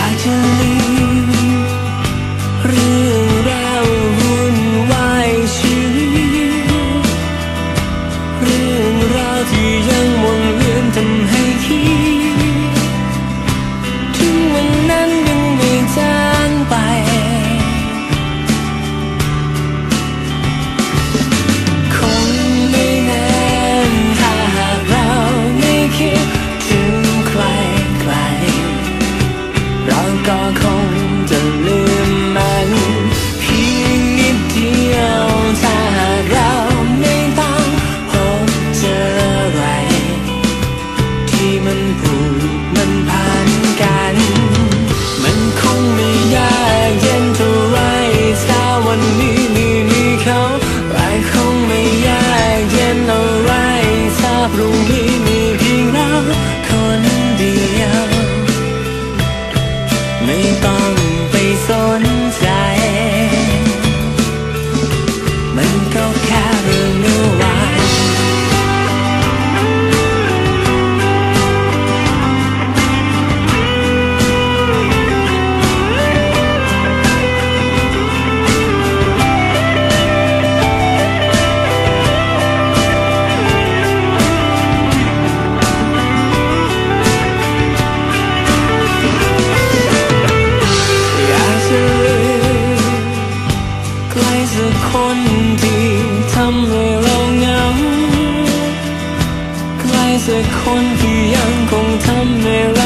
再见。gone cold. Còn ใครสักคนที่ทำให้เราเหงา ใครสักคนที่ยังคงทำให้